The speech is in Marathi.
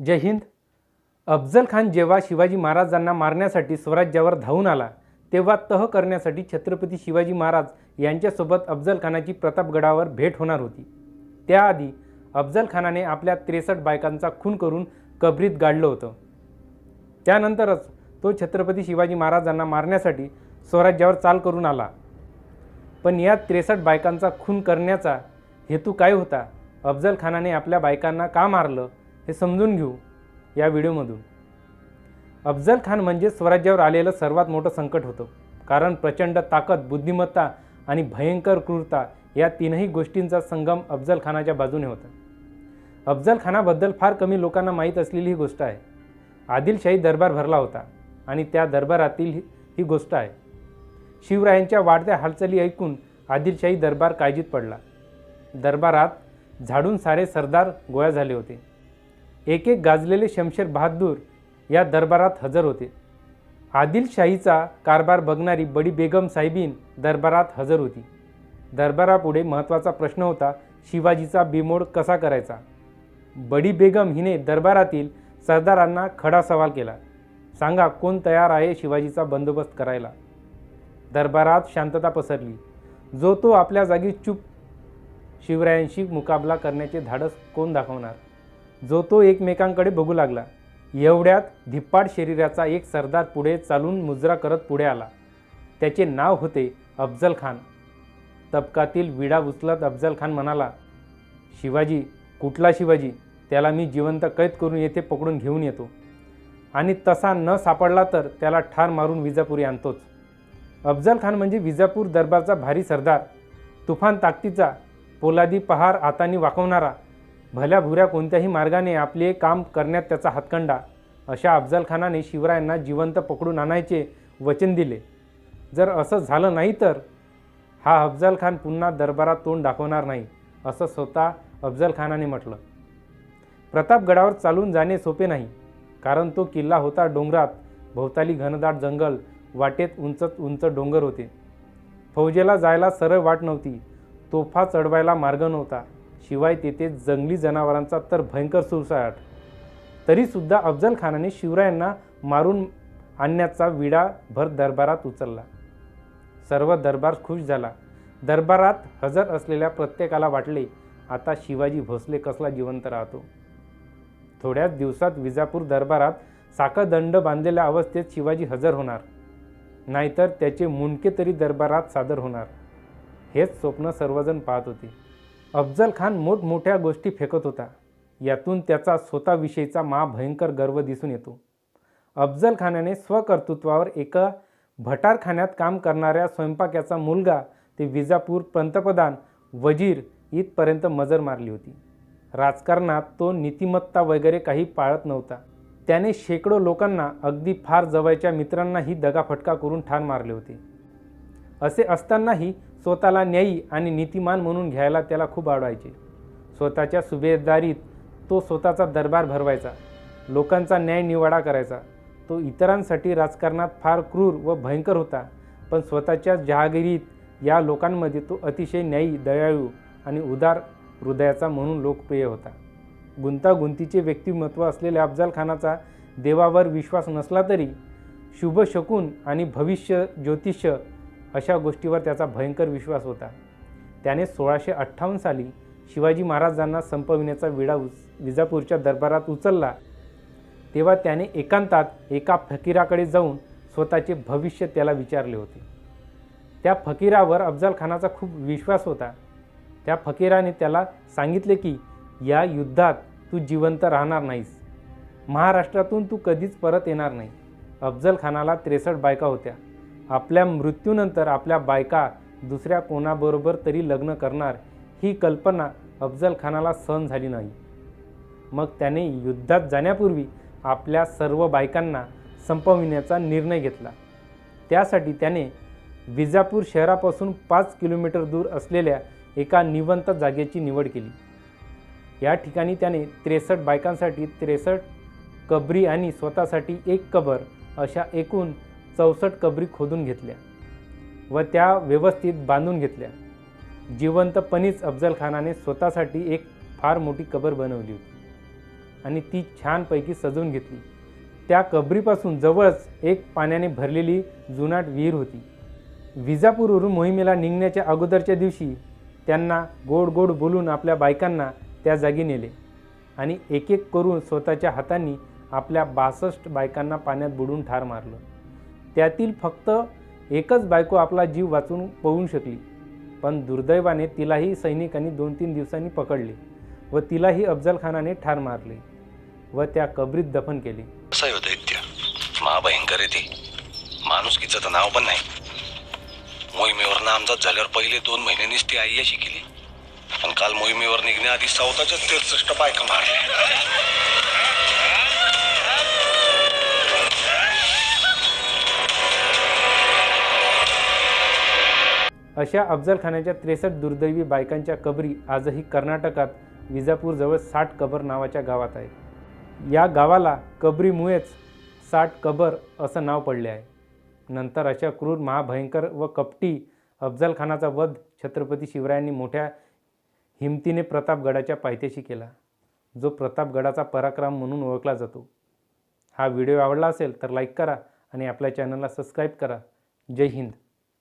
जय हिंद. अफजल खान जेव्हा शिवाजी महाराजांना मारण्यासाठी स्वराज्यावर धावून आला तेव्हा तह करण्यासाठी छत्रपती शिवाजी महाराज यांच्यासोबत अफजल खानाची प्रतापगडावर भेट होणार होती. त्याआधी अफजल खानाने आपल्या त्रेसष्ट बायकांचा खून करून कबरीत गाडलं होतं. त्यानंतरच तो छत्रपती शिवाजी महाराजांना मारण्यासाठी स्वराज्यावर चाल करून आला. पण या त्रेसष्ट बायकांचा खून करण्याचा हेतू काय होता? अफजल खानाने आपल्या बायकांना का मारलं? हे समजून घेऊ या व्हिडिओमधून. अफजल खान म्हणजे स्वराज्यावर आलेलं सर्वात मोठं संकट होतं. कारण प्रचंड ताकद बुद्धिमत्ता आणि भयंकर क्रूरता या तीनही गोष्टींचा संगम अफजल खानाच्या बाजूने होता. अफजल खानाबद्दल फार कमी लोकांना माहीत असलेली ही गोष्ट आहे. आदिलशाही दरबार भरला होता आणि त्या दरबारातील ही- गोष्ट आहे. शिवरायांच्या वाढत्या हालचाली ऐकून आदिलशाही दरबार काळजीत पडला. दरबारात झाडून सारे सरदार गोळा झाले होते. एक एक गाजलेले शमशेर बहादूर या दरबारात हजर होते. आदिलशाहीचा कारभार बघणारी बडी बेगम साहेबीन दरबारात हजर होती. दरबारापुढे महत्त्वाचा प्रश्न होता शिवाजीचा बिमोड कसा करायचा? बडी बेगम हिने दरबारातील सरदारांना खडा सवाल केला. सांगा कोण तयार आहे शिवाजीचा बंदोबस्त करायला? दरबारात शांतता पसरली. जो तो आपल्या जागी चूप शिवरायांशी मुकाबला करण्याचे धाडस कोण दाखवणार? जो तो एकमेकांकडे बघू लागला. एवढ्यात धिप्पाड शरीराचा एक सरदार पुढे चालून मुजरा करत पुढे आला. त्याचे नाव होते अफजल खान. तबकातील विडा उचलत अफजल खान म्हणाला शिवाजी कुठला शिवाजी? त्याला मी जिवंत कैद करून येथे पकडून घेऊन येतो. आणि तसा न सापडला तर त्याला ठार मारून विजापुरी आणतोच. अफजल खान म्हणजे विजापूर दरबारचा भारी सरदार. तुफान ताकदीचा पोलादी पहार हाताने वाकवणारा भल्या भुऱ्या कोणत्याही मार्गाने आपले काम करण्यात त्याचा हातखंडा अशा अफजलखानाने शिवरायांना जिवंत पकडून आणायचे वचन दिले. जर असं झालं नाही तर हा अफजलखान पुन्हा दरबारात तोंड दाखवणार नाही असं स्वतः अफजलखानाने म्हटलं. प्रतापगडावर चालून जाणे सोपे नाही कारण तो किल्ला होता डोंगरात भोवताली घनदाट जंगल वाटेत उंच उंच डोंगर होते. फौजेला जायला सरळ वाट नव्हती तोफा चढवायला मार्ग नव्हता. शिवाय तेथे जंगली जनावरांचा तर भयंकर सुळसाट तरीसुद्धा अफजल खानाने शिवरायांना मारून आणण्याचा विडा भर दरबारात उचलला. सर्व दरबार खुश झाला. दरबारात हजर असलेल्या प्रत्येकाला वाटले आता शिवाजी भोसले कसला जिवंत राहतो. थोड्याच दिवसात विजापूर दरबारात साखदंड बांधलेल्या अवस्थेत शिवाजी हजर होणार. नाहीतर त्याचे मुंडके तरी दरबारात सादर होणार. हेच स्वप्न सर्वजण पाहत होते. अफजल खान मोठमोठ्या गोष्टी फेकत होता. यातून त्याचा स्वतःविषयीचा महाभयंकर गर्व दिसून येतो. अफजल खानाने स्वकर्तृत्वावर एका भटारखान्यात काम करणाऱ्या स्वयंपाक्याचा मुलगा ते विजापूर पंतप्रधान वजीर इथपर्यंत मजर मारली होती. राजकारणात तो नीतिमत्ता वगैरे काही पाळत नव्हता. त्याने शेकडो लोकांना अगदी फार जवळच्या मित्रांनाही दगाफटका करून ठार मारले होते. असे असतानाही स्वतःला न्यायी आणि नीतिमान म्हणून घ्यायला त्याला खूप आवडायचे. स्वतःच्या सुभेदारीत तो स्वतःचा दरबार भरवायचा लोकांचा न्याय निवाडा करायचा. तो इतरांसाठी राजकारणात फार क्रूर व भयंकर होता पण स्वतःच्या जहागिरीत या लोकांमध्ये तो अतिशय न्यायी दयाळू आणि उदार हृदयाचा म्हणून लोकप्रिय होता. गुंतागुंतीचे व्यक्तिमत्व असलेल्या अफजल खानाचा देवावर विश्वास नसला तरी शुभ शकून आणि भविष्य ज्योतिष्य अशा गोष्टीवर त्याचा भयंकर विश्वास होता. त्याने सोळाशे अठ्ठावन्न साली शिवाजी महाराजांना संपविण्याचा विडा उच विजापूरच्या दरबारात उचलला. तेव्हा त्याने एकांतात एका फकीराकडे जाऊन स्वतःचे भविष्य त्याला विचारले होते. त्या फकीरावर अफजल खानाचा खूप विश्वास होता. त्या फकीराने त्याला सांगितले की या युद्धात तू जिवंत राहणार नाहीस. महाराष्ट्रातून तू कधीच परत येणार नाही. अफजल खानाला त्रेसष्ट बायका होत्या. आपल्या मृत्यूनंतर आपल्या बायका दुसऱ्या कोणाबरोबर तरी लग्न करणार ही कल्पना अफजल खानाला सहन झाली नाही. मग त्याने युद्धात जाण्यापूर्वी आपल्या सर्व बायकांना संपविण्याचा निर्णय घेतला. त्यासाठी त्याने विजापूर शहरापासून पाच किलोमीटर दूर असलेल्या एका निवंत जागेची निवड केली. या ठिकाणी त्याने त्रेसष्ट बायकांसाठी त्रेसष्ट कबरी आणि स्वतःसाठी एक कबर अशा एकूण चौसष्ट कबरी खोदून घेतल्या व त्या व्यवस्थित बांधून घेतल्या. जिवंतपणीच अफजलखानाने स्वतःसाठी एक फार मोठी कबर बनवली होती आणि ती छानपैकी सजवून घेतली. त्या कबरीपासून जवळच एक पाण्याने भरलेली जुनाट विहीर होती. विजापूरवरून मोहिमेला निघण्याच्या अगोदरच्या दिवशी त्यांना गोड गोड बोलून आपल्या बायकांना त्या जागी नेले आणि एक एक करून स्वतःच्या हातांनी आपल्या बासष्ट बायकांना पाण्यात बुडून ठार मारलं. त्यातील फक्त एकच बायको आपला जीव वाचून पळून शकली. पण दुर्दैवाने तिलाही सैनिकांनी दोन तीन दिवसांनी पकडले व तिलाही अफजल खानाने ठार मारले व त्या कबरीत दफन केले. दैत्य महाभयंकर येते माणुसकीचं तर नाव पण नाही. मोहिमेवर नामजात झाल्यावर पहिले दोन महिन्यांनीच ती आई अशी केली पण काल मोहिमेवर निघण्याआधी सावताच्याच त्रेसष्ट बायका मारल्या. अशा अफजलखानाच्या त्रेसष्ट दुर्दैवी बायकांच्या कबरी आजही कर्नाटकात विजापूरजवळ साठ कबर नावाच्या गावात आहे या गावाला कबरीमुळेच साठ कबर असं नाव पडले आहे. नंतर अशा क्रूर महाभयंकर व कपटी अफजलखानाचा वध छत्रपती शिवरायांनी मोठ्या हिमतीने प्रतापगडाच्या पायथ्याशी केला. जो प्रतापगडाचा पराक्रम म्हणून ओळखला जातो. हा व्हिडिओ आवडला असेल तर लाईक करा आणि आपल्या चॅनलला सबस्क्राईब करा. जय हिंद.